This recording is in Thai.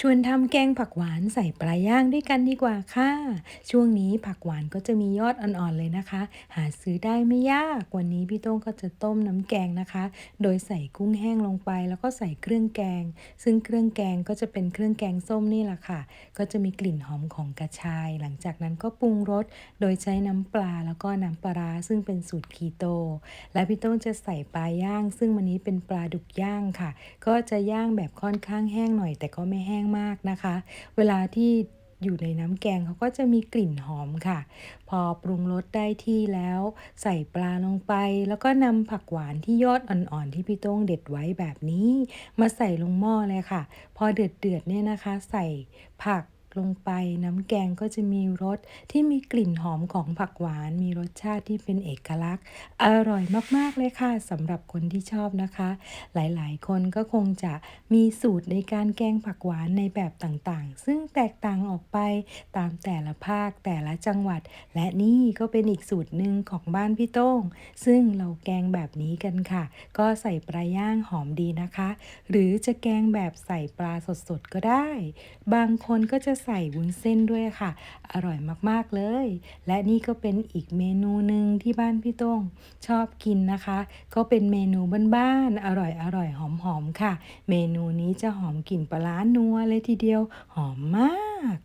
ชวนทำแกงผักหวานใส่ปลาย่างด้วยกันดีกว่าค่ะ ช่วงนี้ผักหวานก็จะมียอดอ่อนๆเลยนะคะ หาซื้อได้ไม่ยาก วันนี้พี่โต้งก็จะต้มน้ำแกงนะคะ โดยใส่กุ้งแห้งลงไป แล้วก็ใส่เครื่องแกง ซึ่งเครื่องแกงก็จะเป็นเครื่องแกงส้มนี่แหละค่ะ ก็จะมีกลิ่นหอมของกระชาย หลังจากนั้นก็ปรุงรส โดยใช้น้ำปลาแล้วก็น้ำปลาร้าซึ่งเป็นสูตรคีโต และพี่โต้งจะใส่ปลาย่าง ซึ่งวันนี้เป็นปลาดุกย่างค่ะ ก็จะย่างแบบค่อนข้างแห้งหน่อย แต่ก็ไม่แห้งมากนะคะ เวลาที่อยู่ในน้ำแกงเขาก็จะมีกลิ่นหอมค่ะ พอปรุงรสได้ที่แล้ว ใส่ปลาลงไป แล้วก็นำผักหวานที่ยอดอ่อนๆ ที่พี่โต้งเด็ดไว้แบบนี้ มาใส่ลงหม้อเลยค่ะ พอเดือดเดือดๆเนี่ยนะคะ ใส่ผัก ลงไป น้ำแกงก็จะมีรสที่มีกลิ่นหอมของผักหวาน มีรสชาติที่เป็นเอกลักษณ์ อร่อยมาก ๆ เลยค่ะสำหรับคนที่ชอบนะคะ หลายๆ คนก็คงจะมีสูตรในการแกงผักหวานในแบบต่างๆ ซึ่งแตกต่างออกไปตามแต่ละภาคแต่ละจังหวัด และนี่ก็เป็นอีกสูตรหนึ่งของบ้านพี่โต้ง ซึ่งเราแกงแบบนี้กันค่ะ ก็ใส่ปลาย่างหอมดีนะคะ หรือจะแกงแบบใส่ปลาสดๆก็ได้ บางคนก็จะใส่วุ้นเส้นด้วยค่ะ อร่อยมากๆเลย และนี่ก็เป็นอีกเมนูหนึ่งที่บ้านพี่ต้งชอบกินนะคะ ก็เป็นเมนูบ้านๆอร่อยๆหอมๆค่ะ เมนูนี้จะหอมกลิ่นปลาร้านัวเลยทีเดียวหอมมาก